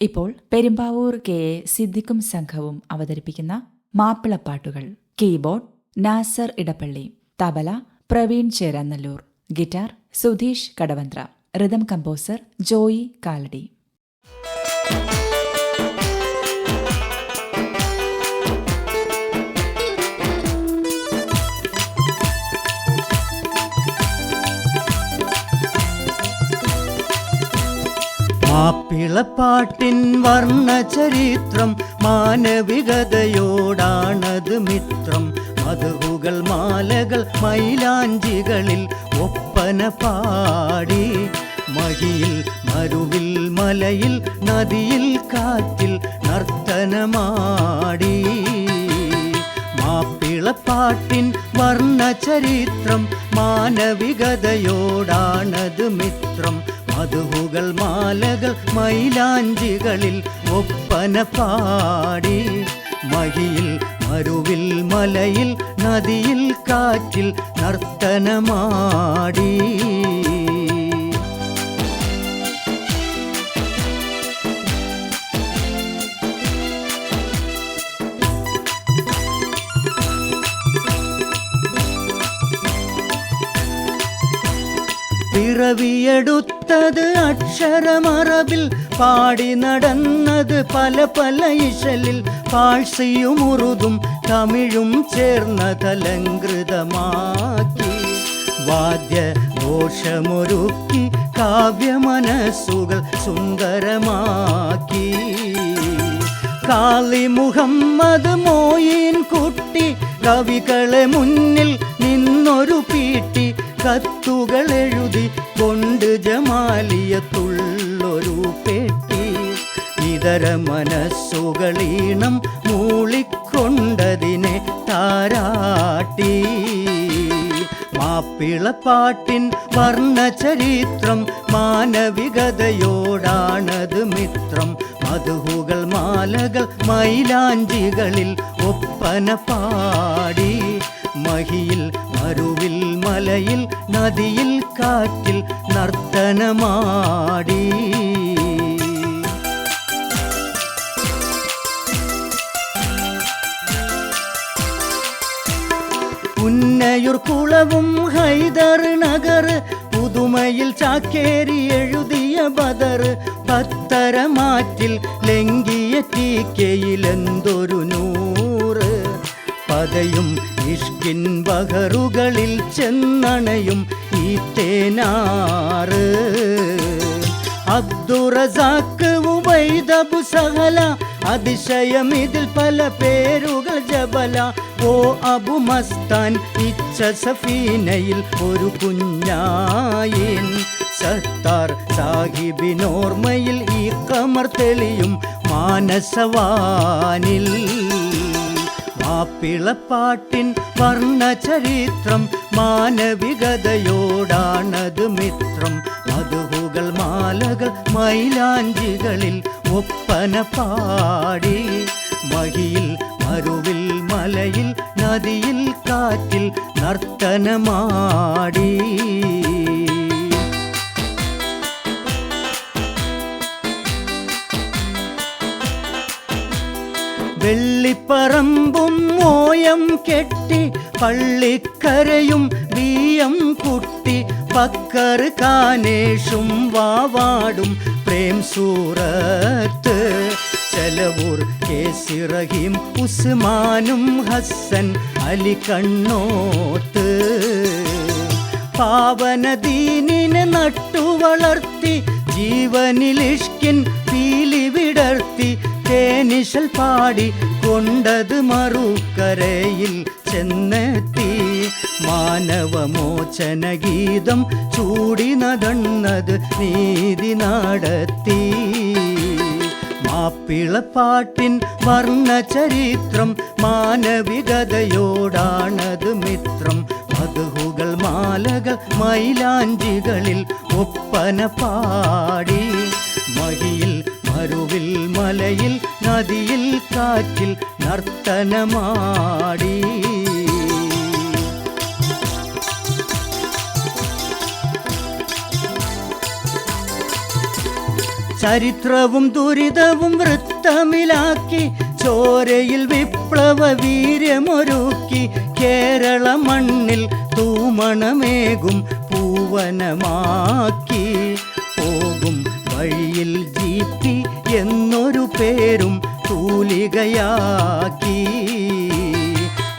ഇപ്പോൾ Perumbavoor K. A. സിദ്ദിഖും സംഘവും അവതരിപ്പിക്കുന്ന മാപ്പിളപ്പാട്ടുകൾ. Keyboard Nasar Edappally tabla Praveen Cheranallur guitar Sudheesh Kadavanthra rhythm composer Joy Kalady. മാപ്പിളപ്പാട്ടിൻ വർണ ചരിത്രം മാനവികതയോടാണത് മിത്രം. മധുകൾ മാലകൾ മൈലാഞ്ചികളിൽ ഒപ്പന പാടി. മഹിയിൽ മരുവിൽ മലയിൽ നദിയിൽ കാറ്റിൽ നർത്തനമാടി. മാപ്പിളപ്പാട്ടിൻ വർണ ചരിത്രം മാനവികതയോടാണത് മിത്രം. മധുകൾ മാലകൾ മൈലാഞ്ചികളിൽ ഒപ്പന പാടി. മഹിയിൽ മരുവിൽ മലയിൽ നദിയിൽ കാറ്റിൽ നർത്തനമാടി. പിറവിയെടുത്തത് അക്ഷരമറവിൽ പാടി നടന്നത് പല പല ഇശലിൽ പാഴ്സിയും ഉറുതും തമിഴും ചേർന്ന തലങ്കൃതമാക്കി. വാദ്യ ദോഷമൊരുക്കി കാവ്യമനസ്സുകൾ സുന്ദരമാക്കി. കാളി മുഹമ്മദ് മോയിൻ കുട്ടി കവികളെ മുന്നിൽ നിന്നൊരു കത്തുകൾ എഴുതി കൊണ്ട് ജമാലിയത്തുള്ളൊരു പെട്ടി. ഇതര മനസ്സുകളീണം മൂളിക്കൊണ്ടതിനെ താരാട്ടി. മാപ്പിളപ്പാട്ടിൻ വർണചരിത്രം മാനവികതയോടാണത് മിത്രം. മധുഹുകൾ മാലകൾ മൈലാഞ്ചികളിൽ ഒപ്പന പാടി. മഹിയിൽ മരുവിൽ മലയിൽ നദിയിൽ കാറ്റിൽ നർത്തനമാടി. പുന്നയൂർ കുളവും ഹൈദർ നഗർ പുതുമയിൽ ചാക്കേരി എഴുതിയ ബദർ പത്തരമാറ്റിൽ ലംഘിയ ടീക്കയിലെന്തൊരു നൂറ്. പതയും ഇഷ്കിൻ ബഹറുകളിൽ ചെന്നണയും ഈ തേനാറ് അബ്ദുറസാക്ക് ഉബൈദബു സഹല അതിശയം ഇതിൽ പല പേരുകൾ ജബല. ഓ അബു മസ്താൻ ഇച്ച സഫീനയിൽ ഒരു കുഞ്ഞായിൻ. സത്താർ സാഹിബിനോർമ്മയിൽ ഈ കമർ തെളിയും മാനസവാനിൽ. മാപ്പിളപ്പാട്ടിൻ വർണചരിത്രം മാനവികതയോടാണത് മിത്രം മധുഹുകൾ മാലകൾ മൈലാഞ്ചികളിൽ ഒപ്പന പാടി മഹിയിൽ മരുവിൽ മലയിൽ നദിയിൽ കാറ്റിൽ നർത്തനമാടി വെള്ളിപ്പറമ്പും മോയം കെട്ടി പള്ളിക്കരയും വീയം കുട്ടി പക്കർ കാനേഷും വാവാടും പ്രേം സൂറത്ത്. ചെലവൂർ കേസിറഹിം ഉസ്മാനും ഹസൻ അലി കണ്ണോത്ത്. പാവനദീനിനെ നട്ടു വളർത്തി ജീവനിലിഷ്കിൻ പീലി വിടർത്തി തേനിശൽ പാടി കൊണ്ടത് മറുക്കരയിൽ ചെന്നെത്തി. മാനവമോചന ഗീതം ചൂടി നടന്നത് നീതി നടത്തി. മാപ്പിളപ്പാട്ടിൻ വർണചരിത്രം മാനവികതയോടാണത് മിത്രം. മധുഹുകൾ മാലകൾ മൈലാഞ്ചികളിൽ ഒപ്പന പാടി. മഹിയിൽ മരുവിൽ മലയിൽ നദിയിൽ കാറ്റിൽ നർത്തനമാടി. ചരിത്രവും ദുരിതവും വൃത്തമിലാക്കി ചോരയിൽ വിപ്ലവ വീര്യമൊരുക്കി കേരള മണ്ണിൽ തൂമണമേകും പൂവനമാക്കി. വഴിയിൽ ജീപ്പി എന്നൊരു പേരും തൂലികയാക്കി.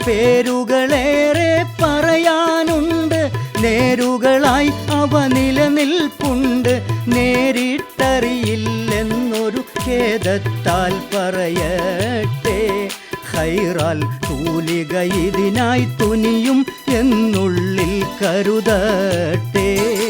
പേരുകളേറെ പറയാനുണ്ട് നേരുകളായി അവ നിലനിൽപ്പുണ്ട്. നേരിട്ടറിയില്ലെന്നൊരു ഖേദത്താൽ പറയട്ടെ. ഹൈറാൽ തൂലിക ഇതിനായി തുനിയും എന്നുള്ളിൽ കരുതട്ടെ.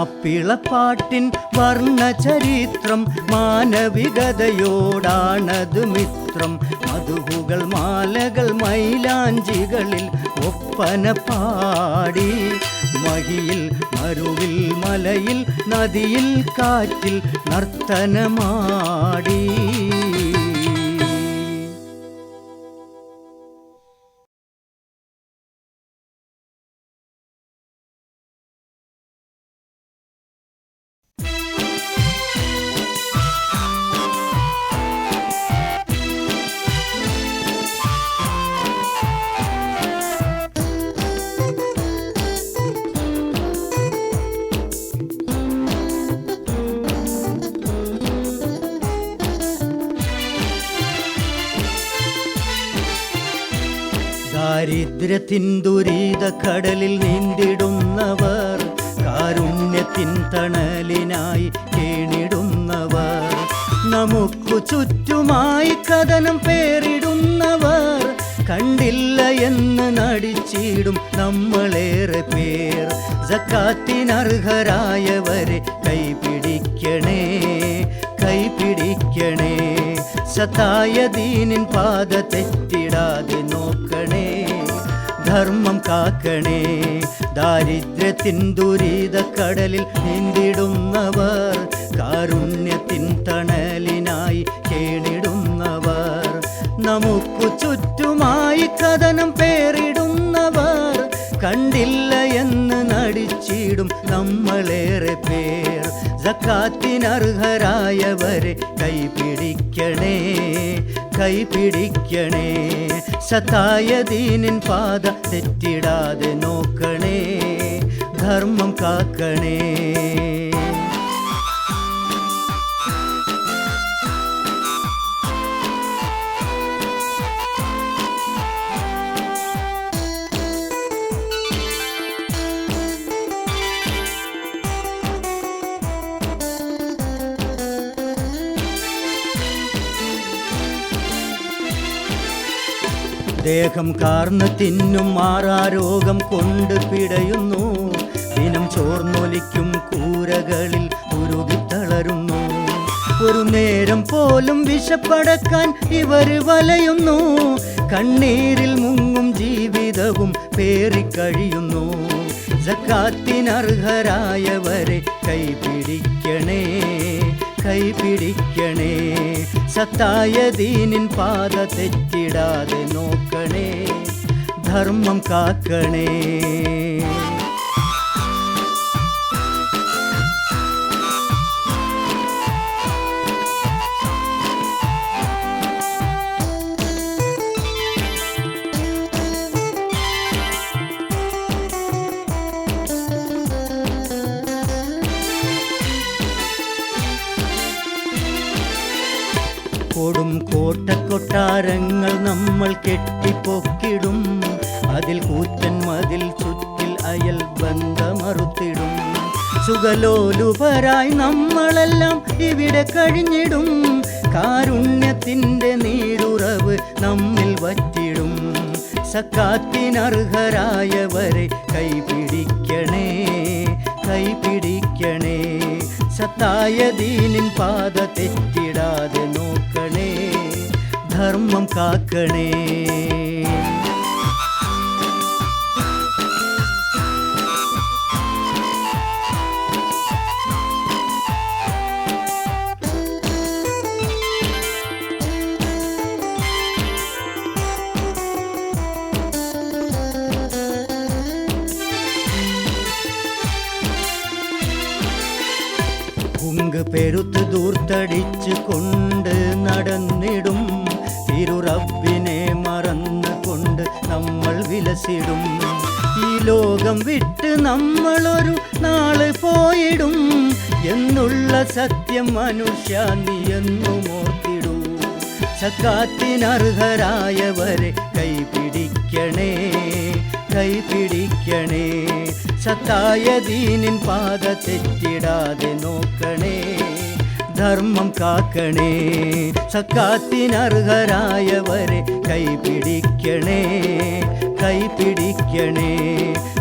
മാപ്പിളപ്പാട്ടിൻ വർണചരിത്രം മാനവികതയോടാണത് മിത്രം. മധുവുകൾ മാലകൾ മൈലാഞ്ചികളിൽ ഒപ്പന പാടി. മഹിയിൽ മരുവിൽ മലയിൽ നദിയിൽ കാറ്റിൽ നർത്തനമാടി. ദാരിദ്ര്യത്തിൻ ദുരിത കടലിൽ നീന്തിടുന്നവർ കാരുണ്യത്തിൻ തണലിനായി കേണിടുന്നവർ. നമുക്കു ചുറ്റുമായി കഥനം പേരിടുന്നവർ കണ്ടില്ല എന്ന് നടിച്ചിടും നമ്മളേറെ പേർ. ജക്കാത്തിനർഹരായവരെ കൈപിടിക്കണേ കൈപിടിക്കണേ. സത്തായ ദീനിൻ പാത തെറ്റിടാതെ നോക്കണേ ധർമ്മം കാക്കണേ. ദാരിദ്ര്യത്തിൻ ദുരിത കടലിൽ നീന്തിടുന്നവർ കാരുണ്യത്തിൻ തണലിനായി കേണിടുന്നവർ. നമുക്കു ചുറ്റുമായി കഥനം പേറിടുന്നവർ കണ്ടില്ല എന്ന് നടിച്ചിടും നമ്മളേറെ പേർ. ജക്കാത്തിനർഹരായവരെ കൈപിടിക്കണേ. കൈപിടിക്കണേ സത്തായ ദീനിൻ പാത തെറ്റിടാതെ നോക്കണേ. ധർമ്മം കാക്കണേ. ദേഹം കാർന്ന് തിന്നും മാറാരോഗം കൊണ്ട് പിടയുന്നു. ദിനം ചോർന്നൊലിക്കും കൂരകളിൽ ഉരുകിത്തളരുന്നു ഒരു നേരം പോലും വിശപ്പടക്കാൻ ഇവർ വലയുന്നു. കണ്ണീരിൽ മുങ്ങും ജീവിതവും പേറിക്കഴിയുന്നു. ജക്കാത്തിനർഹരായവരെ കൈപിടിക്കണേ. കൈപിടിക്കണേ. സത്തായ ദീനിൻ പാത തെറ്റിടാതെ നോക്കണേ. ധർമ്മം കാക്കണേ. കോട്ടക്കൊട്ടാരങ്ങൾ നമ്മൾ കെട്ടിപ്പൊക്കിടും. അതിൽ കൂറ്റൻ മതിൽ ചുറ്റിൽ അയൽ ബന്ധമറുത്തിടും. സുഖലോലുപരായി നമ്മളെല്ലാം ഇവിടെ കഴിഞ്ഞിടും. കാരുണ്യത്തിന്റെ നീരുറവ് നമ്മിൽ വറ്റിടും. സക്കാത്തിനർഹരായവരെ കൈപിടിക്കണേ കൈപിടിക്കണേ. സത്തായ ദീനിൻ പാത തെറ്റിടാതെ നോക്കണേ. ധർമ്മം കാക്കണേ പുങ്ക് പേർ കാത്തടിച്ചു കൊണ്ട് നടന്നിടും മറന്നുകൊണ്ട് മറന്നു നമ്മൾ വിലസിടും. ഈ ലോകം വിട്ട് നമ്മളൊരു നാൾ പോയിടും. എന്നുള്ള സത്യം മനുഷ്യ നീ എന്നും ഓർത്തിടൂ. സക്കാത്തിനർഹരായവരെ കൈപിടിക്കണേ കൈപിടിക്കണേ സത്തായ ദീനിൻ പാത തെറ്റിടാതെ നോക്കണേ. ധർമ്മം കാക്കണേ. സക്കാത്തിനർഹരായവരെ കൈപിടിക്കണേ. കൈപിടിക്കണേ.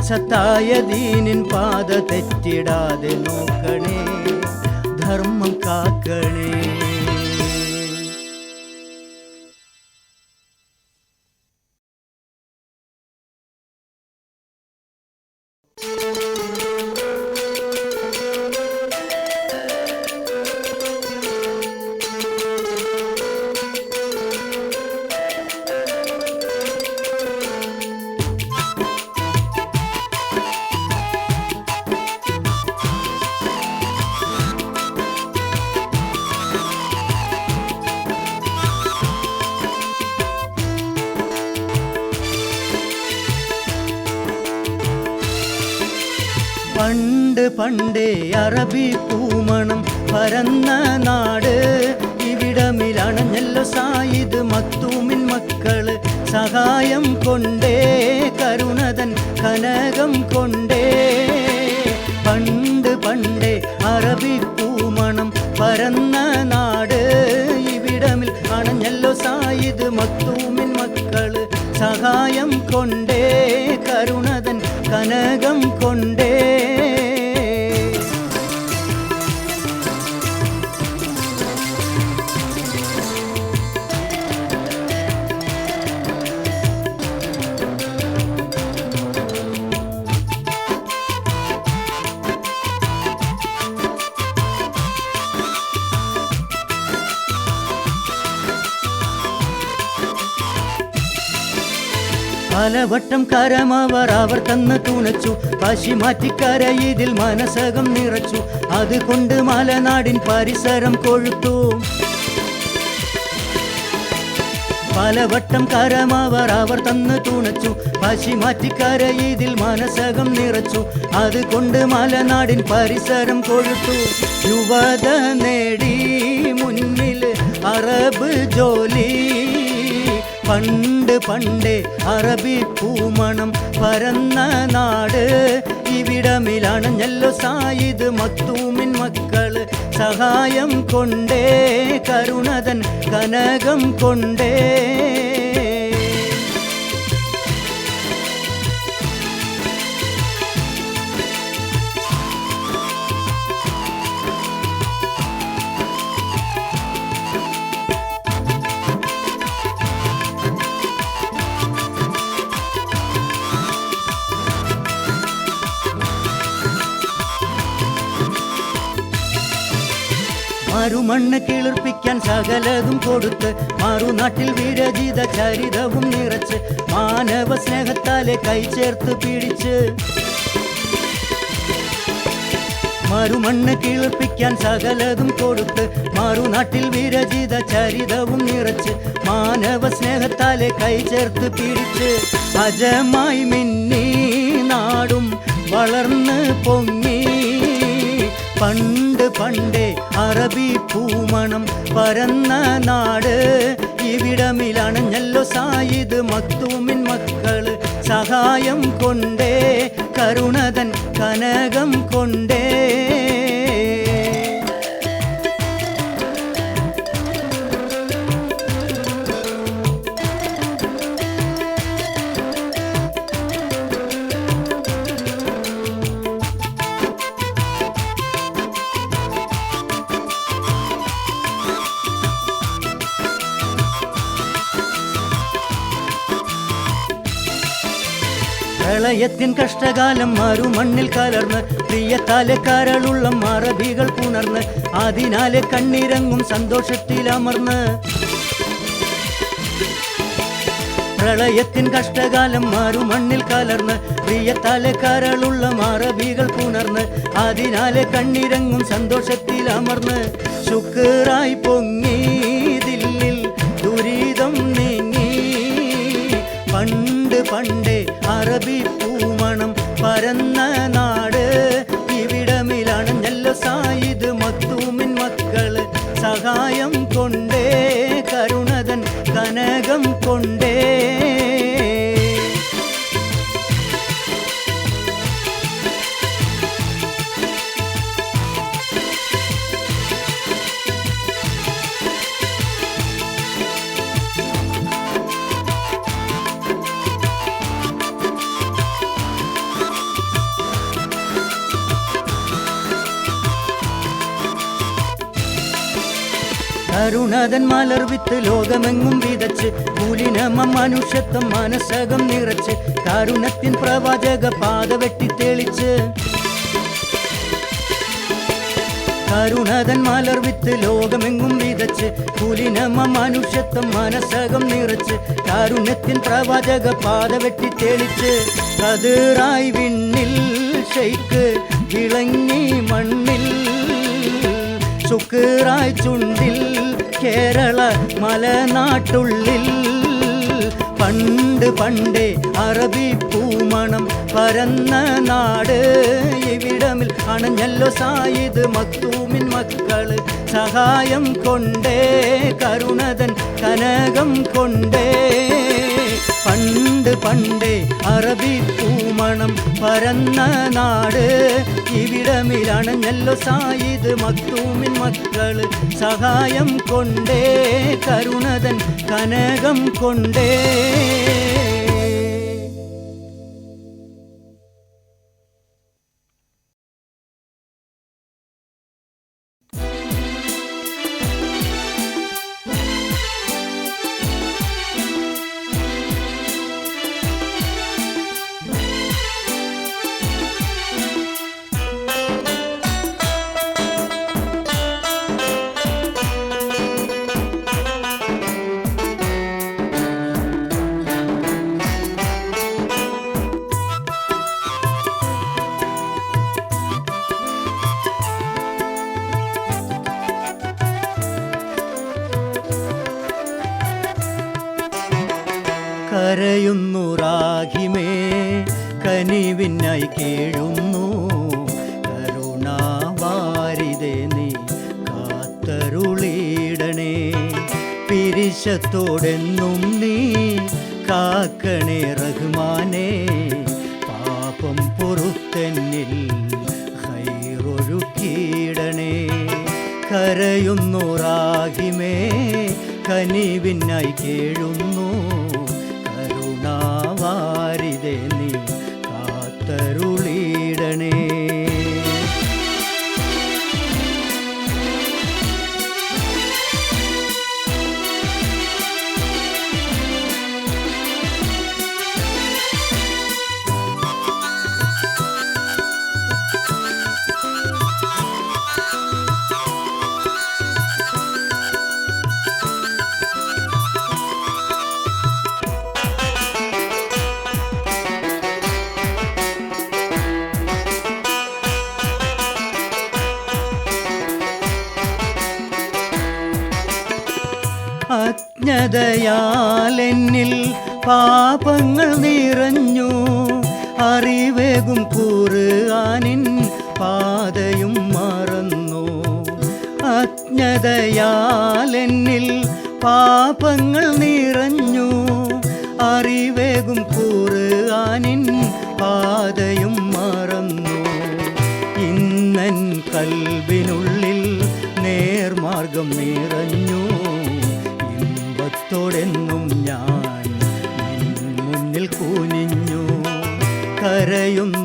സത്തായ ദീനിൻ പാത തെറ്റിടാതെ നോക്കണേ. ധർമ്മം കാക്കണേ. പണ്ട് അറബി പൂമണം പരന്ന നാട്. ഇവിടമിലണഞ്ഞല്ലോ സായിദ് മക്തൂമിൻ മക്കൾ. സഹായം കൊണ്ടേ കരുണതൻ കനകം കൊണ്ടേ. പണ്ട് പണ്ടേ അറബി പൂമണം പരന്ന നാട്. ഇവിടമിൽ അണഞ്ഞല്ലോ സായിദ് മക്തൂമിൻ മക്കൾ. സഹായം കൊണ്ടേ കരുണതൻ കനകം കൊണ്ടേ. പലവട്ടം കരമവർ അവർ തന്ന് തുണച്ചു. പശി മാറ്റിക്കര ഇതിൽ മനസകം നിറച്ചു. അതുകൊണ്ട് മലനാടിൻ പരിസരം കൊഴുത്തു. പലവട്ടം കരമവർ അവർ തന്ന് തുണച്ചു. പശി മാറ്റിക്കര ഇതിൽ മനസകം നിറച്ചു. അതുകൊണ്ട് മലനാടിൻ പരിസരം കൊഴുത്തു. യുവത നേടി മുന്നിൽ അറബ് ജോലി പണ്ട് പണ്ടേ അറബി പൂമണം പരന്ന നാട്. ഇവിടമിലണഞ്ഞല്ലോ സായിദ് മത്തൂമിൻ മക്കൾ. സഹായം കൊണ്ടേ കരുണതൻ കനകം കൊണ്ടേ. മറുമണ്ണ് കിളിർപ്പിക്കാൻ സകലതും കൊടുത്ത് മാറുനാട്ടിൽ വിരചിത ചരിതവും നിറച്ച് മാനവ സ്നേഹത്താലെ കൈ ചേർത്ത് പിടിച്ച്. മറുമണ്ണ് കിളിർപ്പിക്കാൻ സകലതും കൊടുത്ത് മാറുനാട്ടിൽ വിരചിത ചരിതവും നിറച്ച് മാനവ സ്നേഹത്താലെ കൈ ചേർത്ത് പിടിച്ച്. അജമായി മിന്നി നാടും വളർന്ന് പൊങ്ങി പണ്ട് പണ്ടേ അറബി പൂമണം പരന്ന നാട്. ഇവിടമിലണഞ്ഞല്ലോ സായിദ് മക്തൂമിൻ മക്കൾ. സഹായം കൊണ്ടേ കരുണതൻ കനകം കൊണ്ടേ. പ്രളയത്തിൻ കഷ്ടകാലം മറുമണ്ണിൽ കലർന്ന് പ്രിയത്താലെ കരളുള്ള മറവികൾ പുണർന്ന് അതിനാലെ കണ്ണിരങ്ങും സന്തോഷത്തിലമർന്ന് പ്രളയത്തിൻ കഷ്ടകാലം മറുമണ്ണിൽ കലർന്ന് പ്രിയത്താലെ കരളുള്ള മറവികൾ പുണർന്ന് അതിനാലെ കണ്ണിരങ്ങും സന്തോഷത്തിൽ അമർന്ന്. ശുക്രായി പൊങ്ങി കനകം കരുണതൻ മലർ വിത്ത് ലോകമെങ്ങും വിതച്ച് കൂലിനമം മനുഷ്യത്വം മനസ്സകം നിറച്ച് കരുണത്തിൻ പ്രവാചക പാത വെട്ടി തെളിച്ച്. കരുണതൻ മലർ വിത്ത് ലോകമെങ്ങും വിതച്ച് കുലിനമം മനുഷ്യത്വം മനസ്സകം നിറച്ച് കാരുണ്യത്തിൻ പ്രവാചക പാത വെട്ടി തെളിച്ച്. കതിറായി വിണ്ണിൽ ഷെയ്ക്ക് വിളങ്ങി മണ്ണിൽ ശുക്രായി ചുണ്ടിൽ കേരള മലനാട്ടുള്ളിൽ പണ്ട് പണ്ടേ അറബി പൂമണം പരന്ന നാട്. ഇവിടമിൽ അണഞ്ഞല്ലോ സായിദ് മക്തൂമിൻ മക്കൾ. സഹായം കൊണ്ടേ കരുണതൻ കനകം കൊണ്ടേ. പണ്ട് പണ്ടേ അറബി പൂമണം പരന്ന നാട്. ഇവിടമിലണഞ്ഞല്ലോ സായിദ് മക്തൂമിൻ മക്കൾ. സഹായം കൊണ്ടേ കരുണതൻ കനകം പിരിശത്തോടെന്നും നീ കാക്കണേ റഹ്മാനേ. പാപം പൊറുത്തെന്നിൽ ഹൈറൊഴുക്കിയിടണേ കരയുന്നു റാഹിമേ കനിവിനായി കേഴുന്നു. അജ്ഞതയാലെന്നിൽ പാപങ്ങൾ നിറഞ്ഞു. അറിവേകും കൂറുകാനിൻ പാതയും മറന്നു. അജ്ഞതയാലെന്നിൽ പാപങ്ങൾ നിറഞ്ഞു. അറിവേകും കൂറുകാനിൻ പാതയും മറന്നു. ഇന്നൻ കൽവിനുള്ളിൽ നേർമാർഗം നിറഞ്ഞു. ഇമ്പത്തോടെന്നും ഞാൻ മുന്നിൽ കുനിഞ്ഞു കരയുന്നു.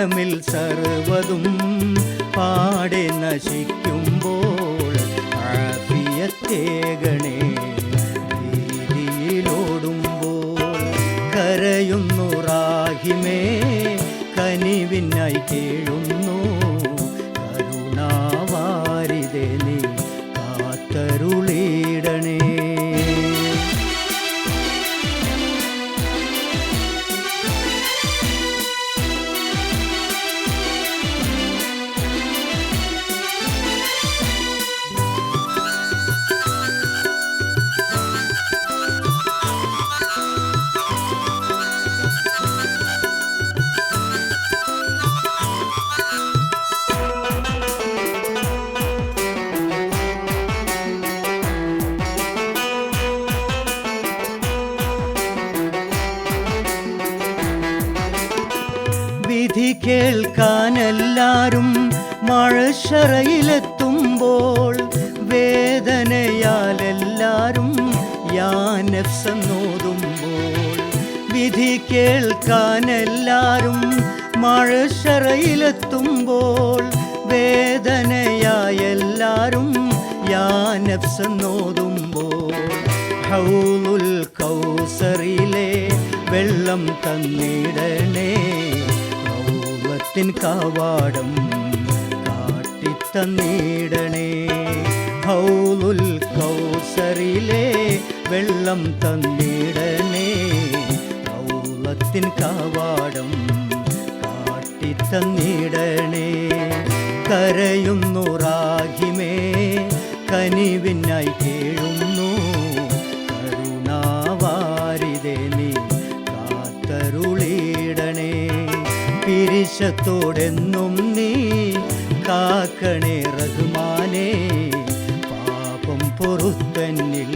ആലമിൽ സർവതും പാടെ നശിക്കുമ്പോൾ ആഫിയത്തേകണേ കരയുന്നു റാഹിമേ കനിവിനായി കേഴുന്നു വിധി കേൾക്കാനെല്ലാരും മഴശറയിലെത്തുമ്പോൾ വേദനയാൽ എല്ലാരും യാനഫ്സെന്നോതുമ്പോൾ വിധി കേൾക്കാനെല്ലാരും മഴശറയിലെത്തുമ്പോൾ വേദനയായ എല്ലാരും യാനഫ്സെന്നോതുമ്പോൾ ഹൗലുൽ കൗസറിലെ വെള്ളം തന്നിടണേ. റൗളത്തിൻ കവാടം കാട്ടിത്തന്നീടണേ ഹൗലുൽ കൗസറിലെ വെള്ളം തന്നിടണേ. ഹൗലത്തിൻ കവാടം കാട്ടിത്തന്നിടണേ കരയുന്നു റാഹിമേ പിരിശത്തോടെന്നും നീ കാക്കണേ റഹ്മാനേ. പാപം പൊറുത്തന്നിൽ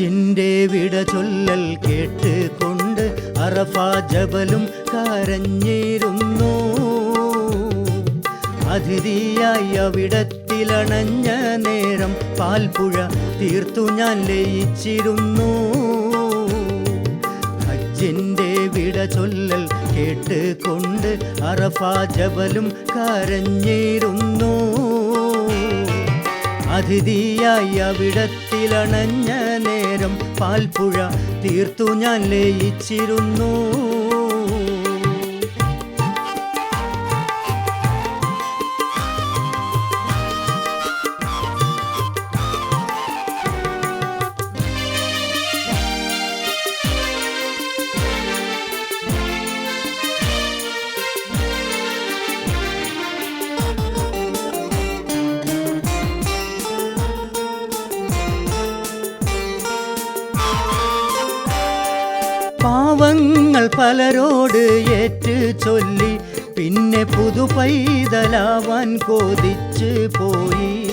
ഹജ്ജിന്റെ വിട ചൊല്ലൽ കേട്ടുകൊണ്ട് അറഫ ജബലും കരഞ്ഞിരുന്നു. അതിഥിയായി അവിടത്തിലണഞ്ഞ നേരം പാൽപ്പുഴ തീർത്തു ഞാൻ ലയിച്ചിരുന്നു. ഹജ്ജിന്റെ വിട ചൊല്ലൽ കേട്ടുകൊണ്ട് അറഫ ജബലും കരഞ്ഞിരുന്നു. അതിഥിയായി അവിടത്തിലണഞ്ഞ നേരം പാൽപ്പുഴ തീർത്തു ഞാൻ ലയിച്ചിരുന്നു. പലരോട് ഏറ്റു ചൊല്ലി പിന്നെ പുതു പൈതലാവാൻ കൊതിച്ച് പോയി.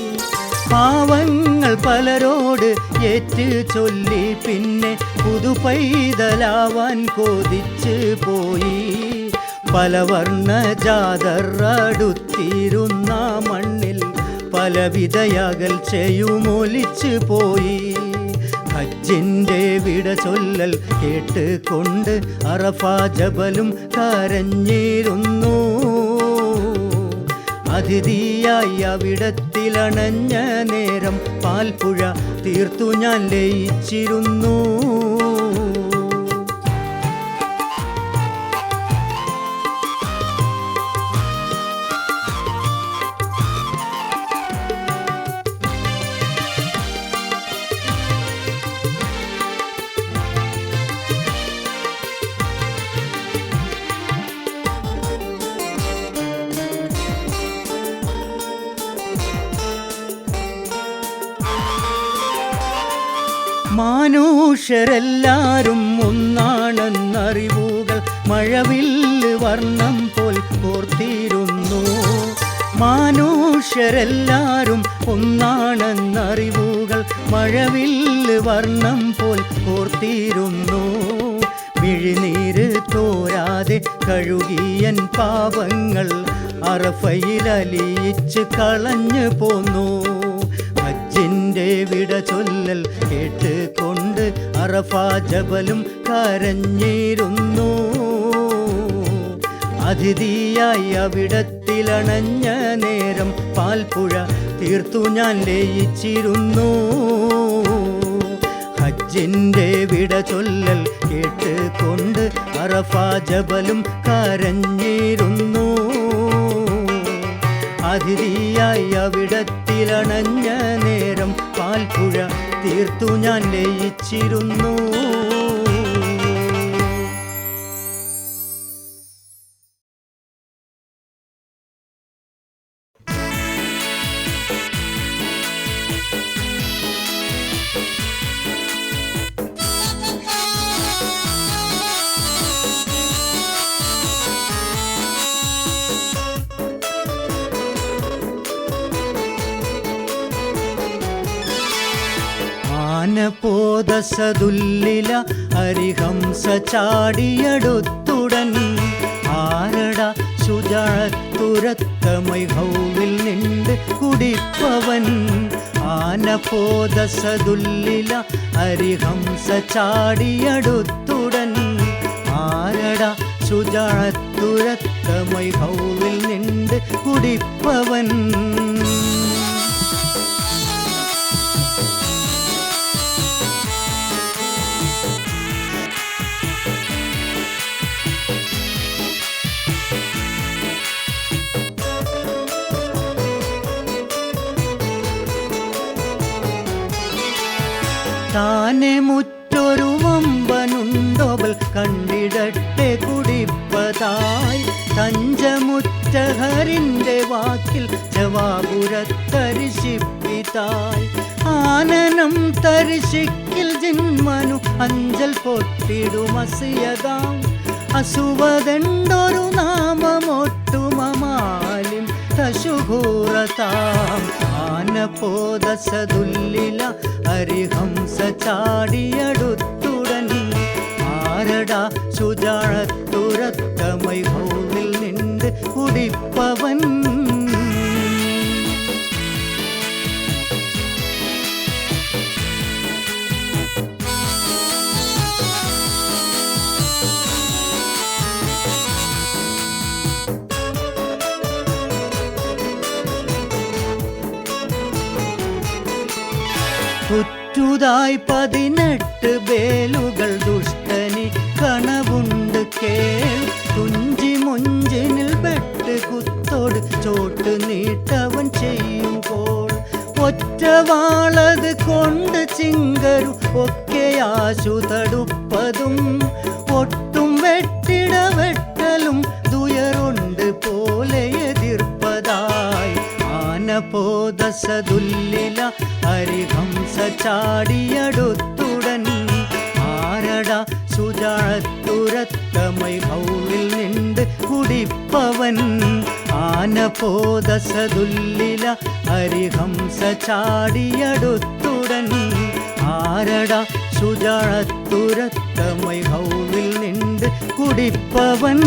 പാവങ്ങൾ പലരോട് ഏറ്റു ചൊല്ലി പിന്നെ പുതു പൈതലാവാൻ കൊതിച്ച് പോയി. പലവർണ ജാതർ അടുത്തിരുന്ന മണ്ണിൽ പലവിധയകൽ ചെയ്യുമൊലിച്ചു പോയി. ഹജ്ജിന്റെ വിട ചൊല്ലൽ കേട്ടുകൊണ്ട് അറഫാ ജബലും കരഞ്ഞിരുന്നു. അതിഥിയായി അവിടത്തിലണഞ്ഞ നേരം പാൽപ്പുഴ തീർത്തു ഞാൻ ലയിച്ചിരുന്നു. മാനുഷരെല്ലാരും ഒന്നാണെന്നറിവുകൾ മഴവില്ല് വർണം പോൽ കോർത്തിരുന്നു മനുഷ്യരെല്ലാരും ഒന്നാണെന്നറിവുകൾ മഴവില്ല് വർണം പോൽ കോർത്തിരുന്നു മിഴിനീര് തോരാതെ കഴുകിയൻ പാപങ്ങൾ അറഫയിലലിയിച്ച് കളഞ്ഞു പോന്നു. വിട ചൊല്ലൽ കേട്ടുകൊണ്ട് അറഫാ ജബലും കരഞ്ഞിരുന്നു. അതിഥിയായി അവിടത്തിലണഞ്ഞ നേരം പാൽപ്പുഴ തീർത്തു ഞാൻ ലയിച്ചിരുന്നു. ഹജ്ജിന്റെ വിട ചൊല്ലൽ കേട്ടുകൊണ്ട് അറഫാ ജബലും കരഞ്ഞിരുന്നു. അതിഥിയായി അവിടത്തിലണഞ്ഞ നേരം പാൽപ്പുഴ തീർത്തു ഞാൻ ലയിച്ചിരുന്നു. ആനപോദസതുല്ലില ഹരിഹംസ ചാടിയടുത്തുടൻ ആരട ശുചാത്തുരത്തമൈ ഹൗവിൽ നിണ്ട് കുടിപ്പവൻ ആനപോദസതുല്ലില ഹരിഹംസ ചാടിയടുത്തുടൻ ആരട ശുചാത്തുരത്തമൈ ഹൗവിൽ നിണ്ട് കുടിപ്പവൻ താനെ മുറ്റൊരു വമ്പനുണ്ടോബൽ കണ്ടിടട്ടെ കുടിപ്പതായി. തഞ്ചമുറ്റഹരിന്റെ വാക്കിൽ ജവാപുരത്തരിശിപ്പിതായി. ആനനം തരിശിക്കിൽ ജിന്മനു അഞ്ചൽ പൊട്ടിടുമസിയതാം. അസുവതെണ്ടൊരു നാമമൊട്ടുമമാലിം തശുഭൂറതാം ആനപോദസതുല്ലില ഹരിഹംസ ചാടിയടുത്തുടൻ ആരട ശുചാഴത്തുരത്തമൈ புதிதாய் பதினெட்டு வேலுகள் സുജാത്തുരത്തമൈ ഭൗവിൽ നിണ്ട് കുടിപ്പവൻ